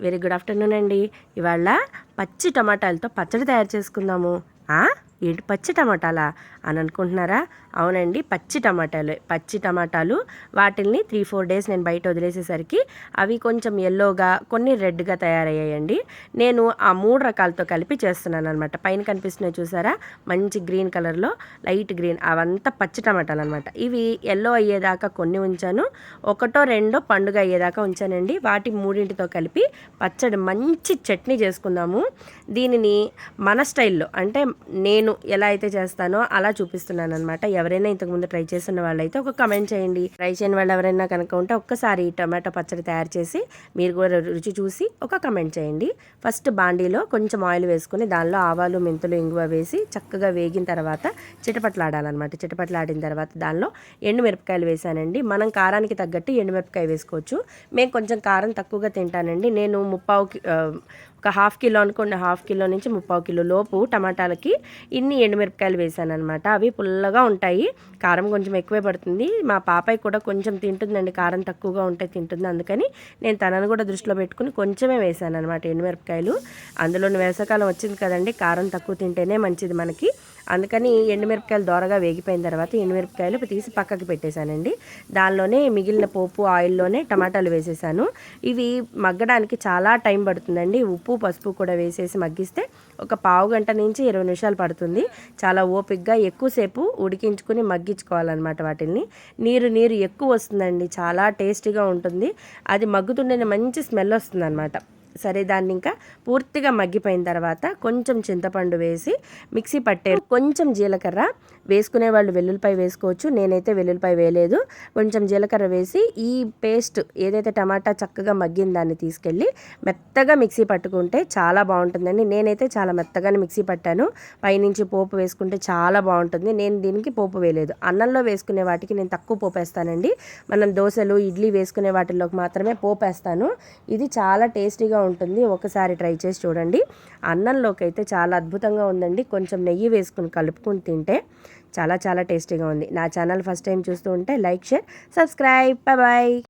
Very good afternoon అండి ఇవాళ పచ్చి టమాటాలతో పచ్చడి తయారు చేసుకుందాము ఆ? ఏంటి పచ్చి టమాటాలా అని అనుకుంటున్నారా? అవునండి పచ్చి టమాటాలు. పచ్చి టమాటాలు వాటిల్ని త్రీ ఫోర్ డేస్ నేను బయట వదిలేసేసరికి అవి కొంచెం ఎల్లోగా కొన్ని రెడ్గా తయారయ్యాయండి. నేను ఆ మూడు రకాలతో కలిపి చేస్తున్నాను అనమాట పైన కనిపిస్తున్నాయి చూసారా? మంచి గ్రీన్ కలర్లో లైట్ గ్రీన్ అవంతా పచ్చి టమాటాలు అనమాట ఇవి ఎల్లో అయ్యేదాకా కొన్ని ఉంచాను. ఒకటో రెండో పండుగ అయ్యేదాకా ఉంచానండి. వాటి మూడింటితో కలిపి పచ్చడి మంచి చట్నీ చేసుకుందాము. దీనిని మన స్టైల్లో అంటే నేను ఎలా అయితే చేస్తానో అలా చూపిస్తున్నాను అనమాట ఎవరైనా ఇంతకుముందు ట్రై చేసిన వాళ్ళైతే ఒక కమెంట్ చేయండి. ట్రై చేయని వాళ్ళు ఎవరైనా కనుక ఉంటే ఒక్కసారి టమాటా టమాటో పచ్చడి తయారు చేసి మీరు కూడా రుచి చూసి ఒక కమెంట్ చేయండి. ఫస్ట్ బాండీలో కొంచెం ఆయిల్ వేసుకుని దానిలో ఆవాలు మెంతులు ఇంగువ వేసి చక్కగా వేగిన తర్వాత చిటపట్లాడాలన్నమాట. చిటపట్లాడిన తర్వాత దానిలో ఎండుమిరపకాయలు వేసానండి. మనం కారానికి తగ్గట్టు ఎండుమిరపకాయ వేసుకోవచ్చు. మేము కొంచెం కారం తక్కువగా తింటానండి. నేను ముప్పావు ఒక హాఫ్ కిలో అనుకోండి. హాఫ్ కిలో నుంచి ముప్పావు కిలో లోపు టమాటాలకి ఇన్ని ఎండుమిరపకాయలు వేసాను అనమాట అవి పుల్లగా ఉంటాయి. కారం కొంచెం ఎక్కువే పడుతుంది. మా పాపాయి కూడా కొంచెం తింటుందండి. కారం తక్కువగా ఉంటే తింటుంది. అందుకని నేను తనను కూడా దృష్టిలో పెట్టుకుని కొంచెమే వేసాను అనమాట ఎండుమిరపకాయలు. అందులోని వేసవకాలం వచ్చింది కదండి. కారం తక్కువ తింటేనే మంచిది మనకి. అందుకని ఎండుమిరపకాయలు దోరగా వేగిపోయిన తర్వాత ఎండుమిరపకాయలు తీసి పక్కకి పెట్టేశానండి. దానిలోనే మిగిలిన పోపు ఆయిల్లోనే టమాటాలు వేసేసాను. ఇవి మగ్గడానికి చాలా టైం పడుతుందండి. ఉప్పు పసుపు కూడా వేసేసి మగ్గిస్తే ఒక పావు గంట నుంచి ఇరవై నిమిషాలు పడుతుంది. చాలా ఓపిక్గా ఎక్కువసేపు ఉడికించుకుని మగ్గించుకోవాలన్నమాట వాటిని నీరు నీరు ఎక్కువ వస్తుందండి. చాలా టేస్టీగా ఉంటుంది. అది మగ్గుతుండే మంచి స్మెల్ వస్తుంది సరే దాన్ని ఇంకా పూర్తిగా మగ్గిపోయిన తర్వాత కొంచెం చింతపండు వేసి మిక్సీ పట్టే కొంచెం జీలకర్ర వేసుకునే వాళ్ళు వెల్లుల్లిపాయ వేసుకోవచ్చు. నేనైతే వెల్లుల్లిపాయ వేయలేదు. కొంచెం జీలకర్ర వేసి ఈ పేస్ట్ ఏదైతే టమాటా చక్కగా మగ్గిన దాన్ని తీసుకెళ్ళి మెత్తగా మిక్సీ పట్టుకుంటే చాలా బాగుంటుందండి. నేనైతే చాలా మెత్తగానే మిక్సీ పట్టాను. పైనుంచి పోపు వేసుకుంటే చాలా బాగుంటుంది. నేను దీనికి పోపు వేయలేదు. అన్నంలో వేసుకునే వాటికి నేను తక్కువ పోపు వేస్తానండి. మనం దోశలు ఇడ్లీ వేసుకునే వాటిల్లోకి మాత్రమే పోపు వేస్తాను. ఇది చాలా టేస్టీగా టేస్టీగా ఉంటుంది. ఒకసారి ట్రై చేసి చూడండి. అన్నంలోకి అయితే చాలా అద్భుతంగా ఉందండి. కొంచెం నెయ్యి వేసుకుని కలుపుకుని తింటే చాలా చాలా టేస్టీగా ఉంది. నా ఛానల్ ఫస్ట్ టైం చూస్తూ ఉంటే లైక్ షేర్ సబ్స్క్రైబ్. బాయ్.